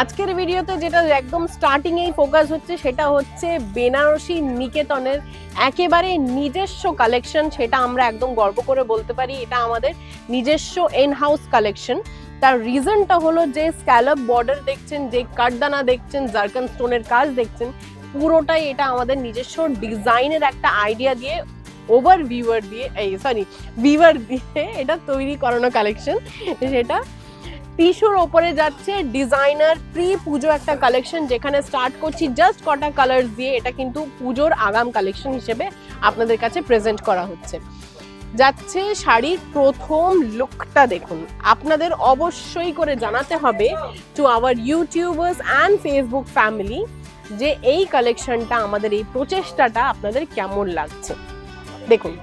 আজকের ভিডিওতে যেটা একদম স্টার্টিং এই ফোকাস হচ্ছে, সেটা হচ্ছে বেনারসি নিকেতনের একেবারে নিজস্ব কালেকশন সেটা আমরা একদম গর্ব করে বলতে পারি, এটা আমাদের নিজস্ব এন হাউস কালেকশন তার রিজনটা হলো যে স্ক্যালপ বর্ডার দেখছেন, যে কাঠদানা দেখছেন জার্কান স্টোনের কাজ দেখছেন, পুরোটাই এটা আমাদের নিজস্ব ডিজাইনের একটা আইডিয়া দিয়ে ওভার ভিউয়ার দিয়ে, এই সরি ভিউয়ার দিয়ে এটা তৈরি করানো কালেকশন সেটা টিস্যুর ওপরে যাচ্ছে ডিজাইনার প্রি পুজো একটা কালেকশন যেখানে স্টার্ট করছি। জাস্ট কটা কালার দিয়ে এটা কিন্তু পুজোর আগাম কালেকশন হিসেবে আপনাদের কাছে প্রেজেন্ট করা হচ্ছে। যাচ্ছে শাড়ির প্রথম লুকটা দেখুন। আপনাদের অবশ্যই করে জানাতে হবে to our YouTubers and Facebook family যে এই কালেকশনটা আমাদের এই প্রচেষ্টাটা আপনাদের কেমন লাগছে। দেখুন,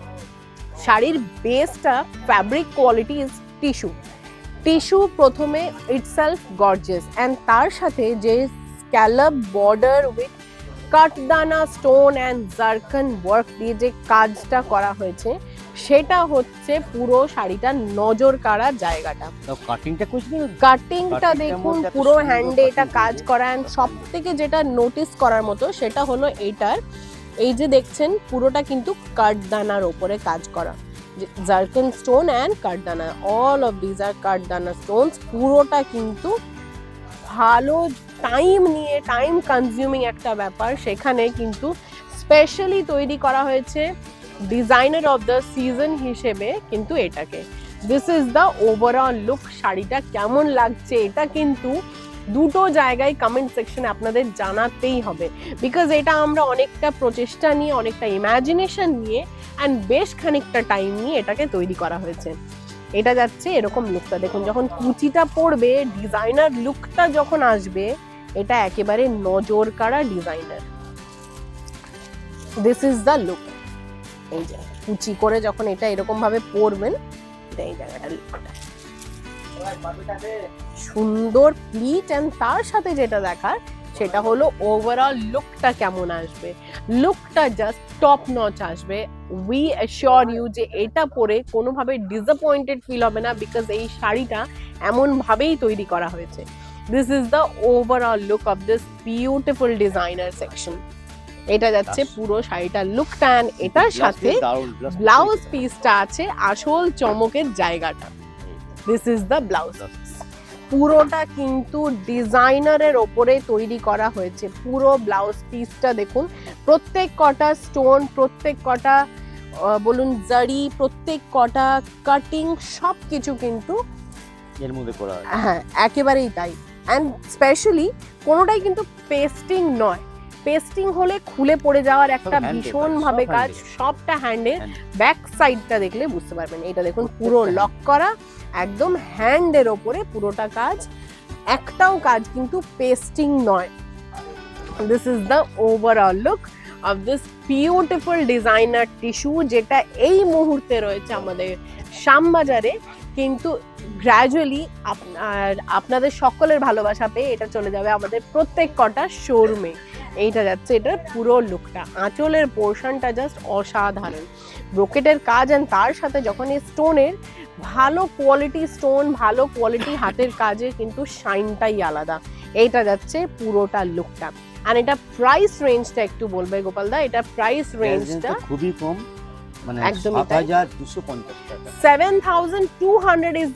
শাড়ির বেসটা fabric quality is tissue tissue প্রথমে ইটসেলফ গর্জেস অ্যান্ড তার সাথে যে scallop border with katdana stone and zircon work দিয়ে যে কাজটা করা হয়েছে সেটা হচ্ছে পুরো শাড়িটার নজর কাড়া জায়গাটা কাটিংটা কাটিংটা দেখুন পুরো হ্যান্ডে এটা কাজ করা অ্যান্ড সব থেকে যেটা নোটিস করার মতো সেটা হলো এইটার। এই যে দেখছেন পুরোটা কিন্তু কাঠদানার ওপরে কাজ করা। Zircon stone and katdana all of these are katdana stones পুরোটা কিন্তু ভালো টাইম নিয়ে টাইম কনজিউমিং একটা ব্যাপার। সেখানে কিন্তু স্পেশালি তৈরি করা হয়েছে ডিজাইনার অফ দ্য সিজন হিসেবে কিন্তু এটাকে। This is the overall look শাড়িটা কেমন লাগছে এটা কিন্তু দুটো জায়গায় কমেন্ট সেকশনে আপনাদের জানাতেই হবে। বিকজ এটা আমরা অনেকটা প্রচেষ্টা নিয়ে, অনেকটা ইমাজিনেশন নিয়ে অ্যান্ড বেশ খানিকটা টাইম নিয়ে এটাকে তৈরি করা হয়েছে। এটা যাচ্ছে এরকম লুকটা দেখুন, যখন কুচিটা পড়বে ডিজাইনার লুকটা যখন আসবে, এটা একেবারে নজর কাড়া designer this is the look এই যে, কুচি করে যখন এটা এরকম ভাবে পরবেন এটা এই জায়গাটা লুকটা সুন্দর প্লিট অ্যান্ড তার সাথে যেটা দেখার সেটা হলো ওভারঅল লুকটা কেমন আসবে। লুকটা জাস্ট টপ নচ আসবে। উই অ্যাসিওর ইউ যে এটা পরে কোনোভাবে ডিসঅ্যাপয়েন্টেড ফিল হবে না বিকজ এই শাড়িটা এমনভাবেই তৈরি করা হয়েছে। This is the overall look of this beautiful designer section এটা যাচ্ছে পুরো শাড়িটার লুকটা এটার সাথে ব্লাউজ পিসটা আছে আসল চমকের জায়গাটা। দিস ইজ দ্য ব্লাউজ পুরোটা কিন্তু ডিজাইনারের ওপরে তৈরি করা হয়েছে। পুরো ব্লাউজ পিসটা দেখুন প্রত্যেক কটা স্টোন প্রত্যেক কটা বলুন জারি প্রত্যেক কটা কাটিং সব কিছু কিন্তু এর মধ্যে করা হ্যাঁ। একেবারেই তাই। অ্যান্ড স্পেশালি কোনোটাই কিন্তু পেস্টিং নয়। পেস্টিং হলে খুলে পড়ে যাওয়ার একটা hand-এ কাজ। সবটা হ্যান্ডে Hand. ব্যাক সাইডটা দেখলে বুঝতে পারবেন। এটা দেখুন পুরো লক করা। একদম হ্যান্ডের ওপরে পুরোটা কাজ, একটাও কাজ কিন্তু পেস্টিং নয়। This is the overall look of this beautiful designer tissue যেটা এই মুহূর্তে রয়েছে আমাদের শ্যামবাজারে। কিন্তু গ্র্যাজুয়ালি আপনাদের সকলের ভালোবাসা পেয়ে এটা চলে যাবে আমাদের প্রত্যেক কটা শোরুমে এইটা যাচ্ছে এটার পুরো লুকটা আঁচলের পোর্শনটা জাস্ট অসাধারণ। ব্রোকেটের কাজ অ্যান্ড তার সাথে যখন এই স্টোনের ভালো কোয়ালিটি স্টোন ভালো কোয়ালিটি হাতের কাজে কিন্তু শাইনটাই আলাদা। এইটা যাচ্ছে পুরোটা লুকটা আর এটা প্রাইস রেঞ্জটা একটু বলবে গোপালদা এটা প্রাইস রেঞ্জটা খুবই কম মানে একদমই সাত তাই। হাজার দুশো পঞ্চাশ টাকা। Seven thousand two hundred is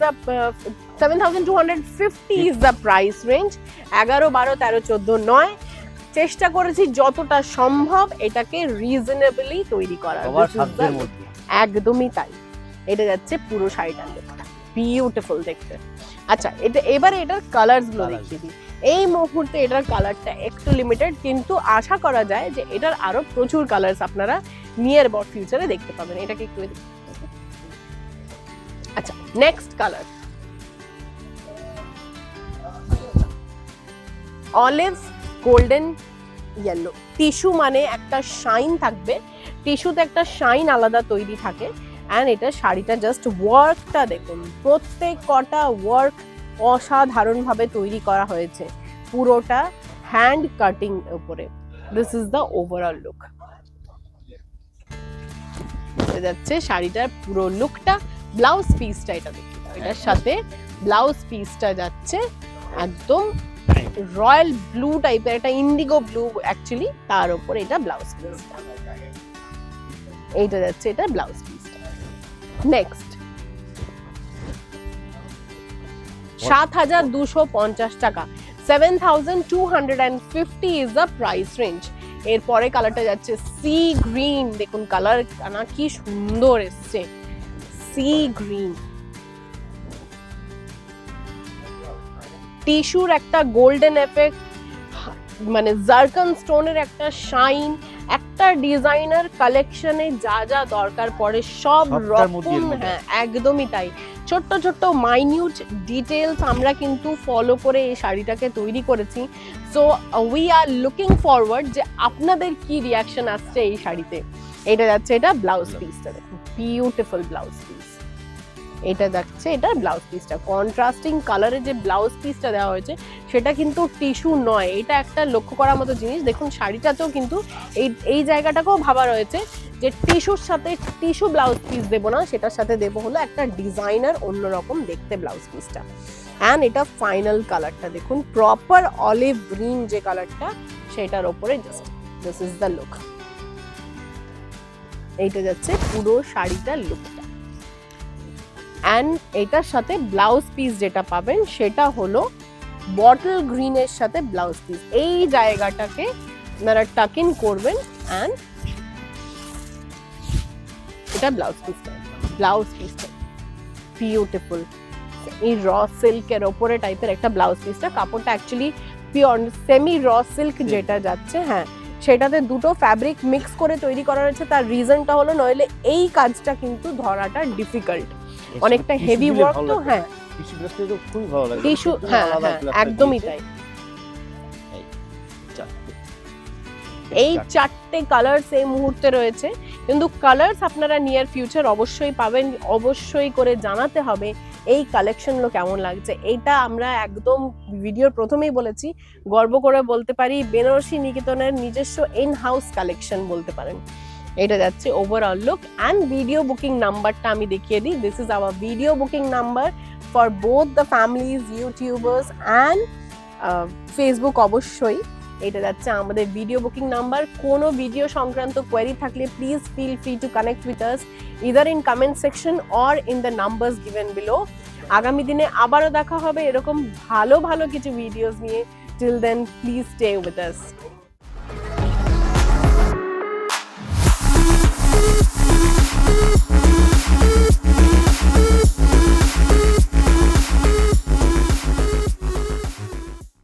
hundred fifty is the price range এগারো বারো তেরো চোদ্দ নয়। চেষ্টা করেছি যতটা সম্ভব এটাকে রিজনেবলি তৈরি করার একদমই তাই। এটা যাচ্ছে পুরো শাড়িটার লুকটা বিউটিফুল দেখতে। আচ্ছা এটা এবারে এটার কালার্সগুলো দেখিয়ে দিই। এই মুহূর্তে এটার কালারটা একটু লিমিটেড কিন্তু আশা করা যায় যে এটার আরও প্রচুর কালার্স আপনারা নিয়ার বট ফিউচারে দেখতে পাবেন। এটাকে একটু আচ্ছা next colour olive golden yellow tissue মানে একটা শাইন থাকবে। টিস্যুতে একটা শাইন আলাদা তৈরি থাকে। অ্যান্ড এটা শাড়িটা জাস্ট ওয়ার্কটা দেখুন। প্রত্যেক কটা ওয়ার্ক অসাধারণভাবে তৈরি করা হয়েছে। পুরোটা হ্যান্ড কাটিং উপরে। This is the overall look যাচ্ছে শাড়িটার পুরো লুকটা ব্লাউজ পিসটা এটা দেখি এটার সাথে ব্লাউজ পিসটা যাচ্ছে একদম রয়্যাল ব্লু টাইপের, একটা ইন্ডিগো ব্লু অ্যাকচুয়ালি তার উপর এটা ব্লাউজ পিসটা এইটা যাচ্ছে এটা ব্লাউজ পিসটা নেক্সট সাত হাজার দুশো পঞ্চাশ টাকা। Seven thousand two hundred and fifty is the price range এরপরে কালারটা যাচ্ছে সি গ্রিন দেখুন কালার না কি সুন্দর এসছে। সি গ্রিন টিস্যুর একটা গোল্ডেন এফেক্ট মানে জার্কন স্টোনের একটা শাইন একটা ডিজাইনার কালেকশনে যা যা দরকার পড়ে সব রকম হ্যাঁ একদমই তাই। ছোট্ট ছোট্ট মাইনিউট ডিটেলস আমরা কিন্তু ফলো করে এই শাড়িটাকে তৈরি করেছি। So we are looking forward যে আপনাদের কি রিয়াকশন আসছে এই শাড়িতে? এটা যাচ্ছে এটা ব্লাউজ পিসটা দেখুন। বিউটিফুল ব্লাউজ পিস এটা যাচ্ছে এটা ব্লাউজ পিসটা কন্ট্রাস্টিং কালারের যে ব্লাউজ পিসটা দেওয়া হয়েছে, সেটা কিন্তু টিস্যু নয়। এটা একটা লক্ষ্য করার মতো জিনিস। দেখুন, শাড়িটাতেও কিন্তু এই এই জায়গাটাকেও ভাবা রয়েছে যে টিস্যুর সাথে টিস্যু ব্লাউজ পিস দেবো না, সেটার সাথে দেবো হলো একটা ডিজাইনার অন্যরকম দেখতে ব্লাউজ পিসটা অ্যান্ড এটা ফাইনাল কালারটা দেখুন প্রপার অলিভ গ্রিন যে কালারটা সেটার ওপরে just this is the look এইটা যাচ্ছে পুরো শাড়িটার লুকটা অ্যান্ড এটার সাথে ব্লাউজ পিস যেটা পাবেন সেটা হলো বটল গ্রিনের সাথে ব্লাউজ পিস এই জায়গাটাকে আপনারা টাক ইন করবেন অ্যান্ড এটা ব্লাউজ পিসটা ব্লাউজ পিসটা বিউটিফুল এই র সিল্কের ওপরে টাইপের একটা ব্লাউজ পিসটা কাপড়টা actually pure semi raw silk যেটা যাচ্ছে হ্যাঁ। সেটাতে দুটো ফ্যাব্রিক মিক্স করে তৈরি করা হয়েছে তার রিজনটা হলো নইলে এই কাজটা কিন্তু ধরাটা ডিফিকাল্ট অনেকটা হেভি ওয়ার্ক তো হ্যাঁ। টিস্যু গ্লাসটা তো খুবই ভালো লাগে। টিস্যু হ্যাঁ হ্যাঁ একদমই তাই। এই চারটে। কালার্স এই মুহূর্তে রয়েছে। কিন্তু কালার্স আপনারা নিয়ার ফিউচার অবশ্যই পাবেন। অবশ্যই করে জানাতে হবে এই কালেকশনগুলো কেমন লাগছে। এইটা আমরা একদম ভিডিওর প্রথমেই বলেছি। গর্ব করে বলতে পারি বেনারসি নিকেতনের নিজস্ব ইন হাউস কালেকশন বলতে পারেন। এটা যাচ্ছে overall look and video booking নাম্বারটা আমি দেখিয়ে দিই। This is our video booking number for both the families YouTubers and Facebook অবশ্যই। এটা যাচ্ছে আমাদের ভিডিও বুকিং নাম্বার কোনো ভিডিও সংক্রান্ত কোয়েরি থাকলে please feel free to connect with us either in comment section or in the numbers given below আগামী দিনে আবারও দেখা হবে এরকম ভালো ভালো কিছু ভিডিওস নিয়ে। Till then please stay with us